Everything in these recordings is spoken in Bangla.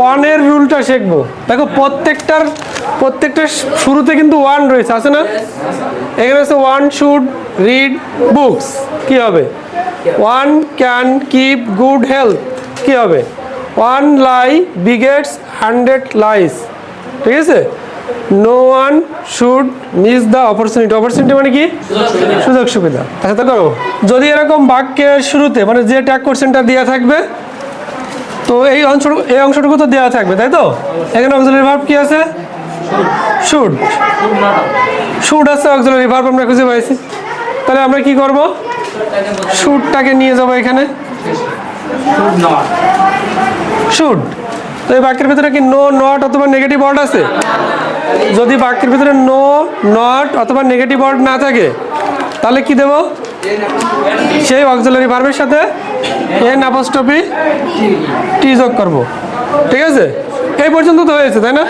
ওয়ানের রুলটা শিখব। দেখো, প্রত্যেকটার প্রত্যেকটা শুরুতে কিন্তু ওয়ান রয়েছে, আছে না? এখানে আছে ওয়ান শুড রিড বুকস কি হবে? One can keep good health কি হবে? One lie begets hundred lies ঠিক আছে? No one should miss the opportunity opportunity মানে কি? সুযোগ সুবিধা। আচ্ছা তো করো যদি এরকম বাক্যের শুরুতে মানে যে ট্যাগ কোশ্চেনটা দেওয়া থাকবে তো এই অংশ, এই অংশটুকু তো দেওয়া থাকবে, তাই তো? এখানে অক্সিলারি ভার্ব কি আছে? শুড শুড আছে অক্সিলারি ভার্ব আমরা খুঁজে পাইছি। তাহলে আমরা কি করব? শুডটাকে নিয়ে যাব এখানে। শুড তো এই বাক্যের ভিতরে কি নো নট অথবা নেগেটিভ ওয়ার্ড আছে? যদি বাক্যের ভিতরে নো নট অথবা নেগেটিভ ওয়ার্ড না থাকে, তাহলে কি দেব? সেই অক্সিলারি ভার্বের সাথে এন অ্যাপোস্ট্রফি টি যোগ করব। ঠিক আছে? এই পর্যন্ত তো হয়েছে তাই না?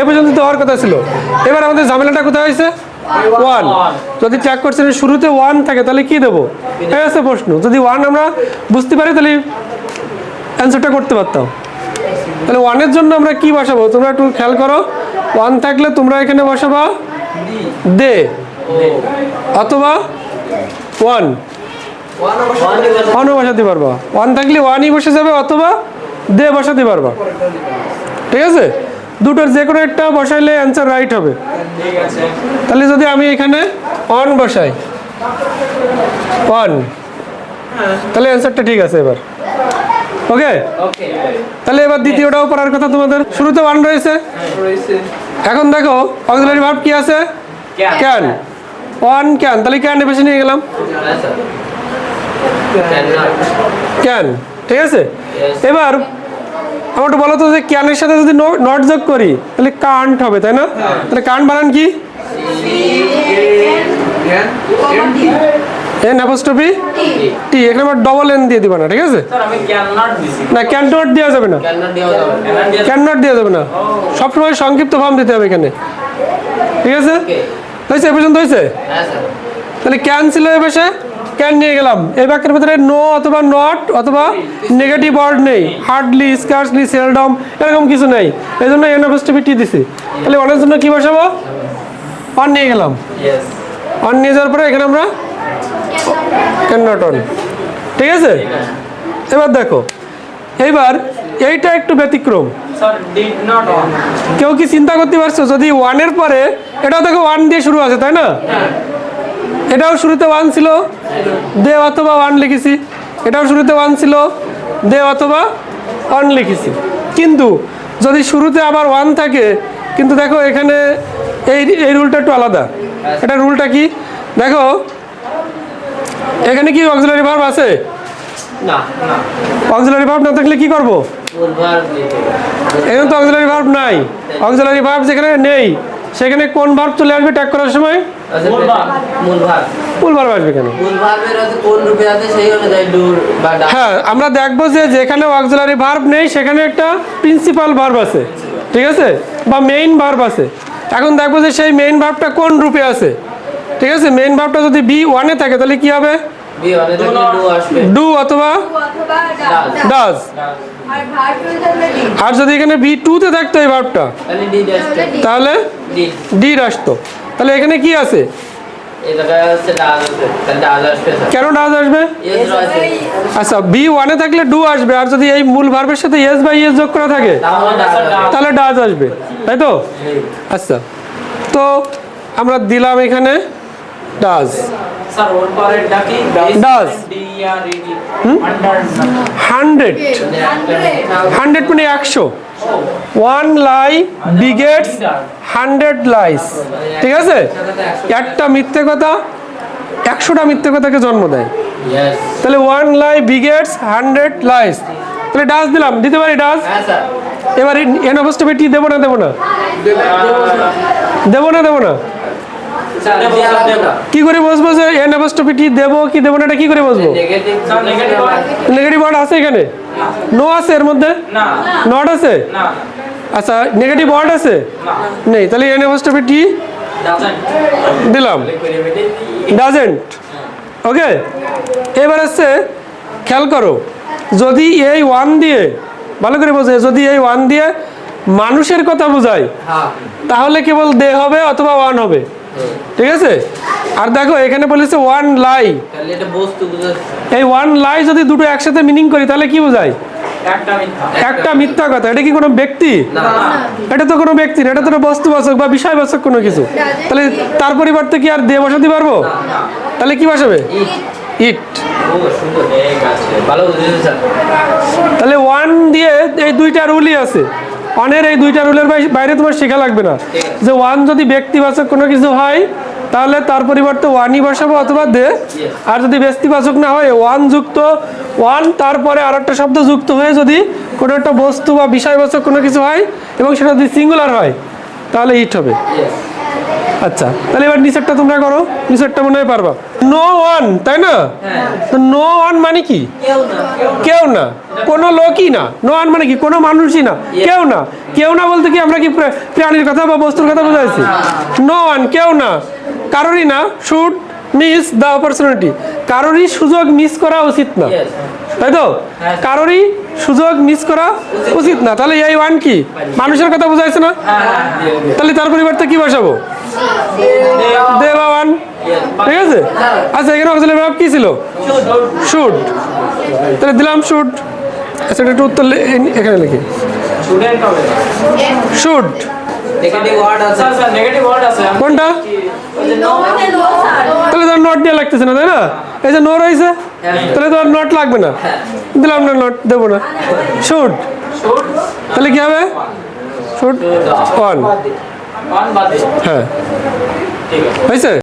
এই পর্যন্ত তো হওয়ার কথা ছিল। এবার আমাদের ঝামেলাটা কোথায় হয়েছে? ওয়ান যদি চেক করছেন শুরুতে ওয়ান থাকে তাহলে কি দেবো? এই আছে প্রশ্ন। যদি ওয়ান আমরা বুঝতে পারি তাহলে অ্যান্সারটা করতে পারতাম। তাহলে ওয়ানের জন্য আমরা কি বসাবো? তোমরা একটু খেয়াল করো। ওয়ান থাকলে তোমরা এখানে বসাবা? দে। অথবা ওয়ান ওয়ানও বসাতে পারবা। ওয়ান থাকলে ওয়ানই বসে যাবে অথবা দে বসাতে পারবা। ঠিক আছে? দুটোর যে কোনো একটা বসাইলে অ্যান্সার রাইট হবে। তাহলে যদি আমি এখানে অন বসাই ওয়ান তাহলে অ্যান্সারটা ঠিক আছে এবার। ওকে তাহলে এবার দ্বিতীয়টাও পড়ার কথা তোমাদের। শুরুতে ওয়ান রয়েছে। এখন দেখো অক্সিলারি ভার্ব কি আছে? ক্যান ওয়ান ক্যান তাহলে ক্যান বেশি নিয়ে গেলাম। ক্যান ঠিক আছে? এবার আমার বলো তো যে ক্যানের সাথে যদি নট যোগ করি তাহলে কান্ট হবে তাই না? তাহলে কান্ট বানান কি? এন অ্যাপোস্ট্রফি টি এখানে ডবল এন দিয়ে দিবা না ঠিক আছে? না ক্যান নট দেওয়া যাবে না। ক্যান নট দেওয়া যাবে ক্যান নট ক্যান নট দেওয়া যাবে না। সবসময় সংক্ষিপ্ত ফর্ম দিতে হবে এখানে। ঠিক আছে? হয়েছে এ পর্যন্ত হয়েছে? হ্যাঁ তাহলে ক্যান ছিল এ পাশে? ক্যান নিয়ে গেলাম। এই বাক্যের ভিতরে নো অথবা নট অথবা নেগেটিভ ওয়ার্ড নেই। হার্ডলি স্কার্সলি সেলডম এরকম কিছু নেই। এই জন্য এন দিছি। তাহলে অনের জন্য কি বসাবো? অন নিয়ে গেলাম। অন নিয়ে যাওয়ার পরে এখানে আমরা ক্যান নট অন ঠিক আছে। এবার দেখো। এইবার এইটা একটু ব্যতিক্রম। কেউ কি চিন্তা করতে পারছ? যদি ওয়ানের পরে এটাও দেখো ওয়ান দিয়ে শুরু আছে তাই না? এটাও শুরুতে ওয়ান ছিল দে অথবা ওয়ান লিখেছি। এটাও শুরুতে ওয়ান ছিল দে অথবা ওয়ান লিখেছি। কিন্তু যদি শুরুতে আবার ওয়ান থাকে কিন্তু দেখো এখানে এই এই রুলটা একটু আলাদা। এটা রুলটা কি? দেখো এখানে কি অক্সিলারি ভার্ব আছে? অক্সিলারি ভার্ব না থাকলে কি করব? এখানে তো অক্সিলারি ভার্ব নাই। অক্সিলারি ভার্ব যেখানে নেই সেখানে কোন ভার্ব চলে আসবে ট্যাগ করার সময়? মূল ভার্ব আসবে কেন? হ্যাঁ আমরা দেখব যে যেখানে অক্সিলারি ভার্ব নেই সেখানে একটা প্রিন্সিপাল ভার্ব আছে। ঠিক আছে? বা মেইন ভার্ব আছে। এখন দেখব যে সেই মেইন ভার্বটা কোন রূপে আছে? ঠিক আছে? মেইন ভার্বটা যদি বি ওয়ানে থাকে তাহলে কি হবে? ডু অথবা. ডাজ আর যদি এখানে বি টুতে থাকতো এই ভার্বটা তাহলে ডিড আসতো। তাহলে এখানে কি আছে? কেন ডাজ আসবে? আচ্ছা বি ওয়ানে থাকলে ডু আসবে আর যদি এই মূল ভার্বের সাথে ইয়েস বা ইয়েস যোগ করা থাকে তাহলে ডাজ আসবে। তাই তো? আচ্ছা তো আমরা দিলাম এখানে ডাজ স্যার ওর পরে ডাকি Does. D R hundred hundred মানে একশো one lie begets hundred lies ঠিক আছে একটা মিথ্যে কথা একশোটা মিথ্যে কথাকে জন্ম দেয় তাহলে one lie begets hundred lies তাহলে ডাস দিলাম দিতে পারি ডাস হ্যাঁ স্যার এবার এন অবস্থা টি দেবো না দেবো না দেবো না দেবো না স্যার দেওয়া লাগবে না কি করে বসবো যে এন অবস্থা টি দেবো কি দেবো না এটা কি করে বসবো? নেগেটিভ ওয়ার্ড আছে এখানে? নো। আছে এর মধ্যে? না। নট আছে? আচ্ছা নেগেটিভ ওয়ার্ড আছে? নেই তাহলে এন অবস্থা টি দিলাম। ডাজেন্ট ওকে এবার আসছে খেয়াল করো যদি এই ওয়ান দিয়ে ভালো করে বোঝে যদি এই ওয়ান দিয়ে মানুষের কথা বোঝায় হ্যাঁ। তাহলে কেবল দে হবে অথবা ওয়ান হবে? ঠিক আছে? আর দেখো এখানে বলেছে ওয়ান লাই এই ওয়ান লাই যদি দুটো একসাথে মিনিং করি তাহলে কি বোঝায়? একটা মিথ্যা। কথা। এটা কি কোনো ব্যক্তি? এটা তো কোনো ব্যক্তি না এটা তো একটা বস্তুবাচক বা বিষয়বাচক কোনো কিছু। তাহলে তার পরিবর্তে কি আর দে বসাতে পারব? তাহলে কি বসাবে? ইট। তাহলে ওয়ান দিয়ে এই দুইটা রুলই আছে। ওয়ানের এই দুইটা রুলের বাইরে তোমার শেখা লাগবে না। যে ওয়ান যদি ব্যক্তিবাচক কোনো কিছু হয়, তাহলে তার পরিবর্তে ওয়ানই বসাবো অথবা দে। আর যদি ব্যক্তিবাচক না হয় ওয়ান যুক্ত ওয়ান তারপরে আর একটা শব্দ যুক্ত হয়ে যদি কোনো একটা বস্তু বা বিষয়বাচক কোনো কিছু হয় এবং সেটা যদি সিঙ্গুলার হয়, তাহলে ইট হবে। আচ্ছা তাহলে এবার নিচেরটা তোমরা করো নিচেরটা মনে হয় পারবা। নো ওয়ান তাই না? তো নো ওয়ান মানে কি? কেউ না কোনো লোকই না। নো ওয়ান মানে কি? কোনো মানুষই না। কেউ না। কেউ না বলতে কি আমরা কি প্রা- প্রাণীর কথা বা বস্তুর কথা বোঝাচ্ছি নো ওয়ান কেউ না। কারোরই না। শুড মিস দ্য অপরচুনিটি কারোরই সুযোগ মিস করা উচিত না। তাই তো? কারোরই সুযোগ মিস করা উচিত না। তাহলে এই ওয়ান কি? মানুষের কথা বোঝাইছে না? তাহলে তার পরিবর্তে কি বসাবো? দেবা ওয়ান ঠিক আছে? আচ্ছা এখানে অক্সিলারি ভাব কি ছিল? শুড তাহলে দিলাম শুড আচ্ছা এটা একটু উত্তর লে- এ- এখানে লিখি। স্টুডেন্ট হবে শুড নেগেটিভ ওয়ার্ড আছে। স্যার স্যার নেগেটিভ ওয়ার্ড আছে। আমি কোনটা? ওই যে no তাহলে তোর নোট দিয়ে লাগতেছে না তাই না? এই যে নো রয়েছে তাহলে তো আর নোট লাগবে না। দিলাম না নোট দেবো না। শুড should তাহলে কি হবে? Should one one. বাদে হ্যাঁ। হয়েছে?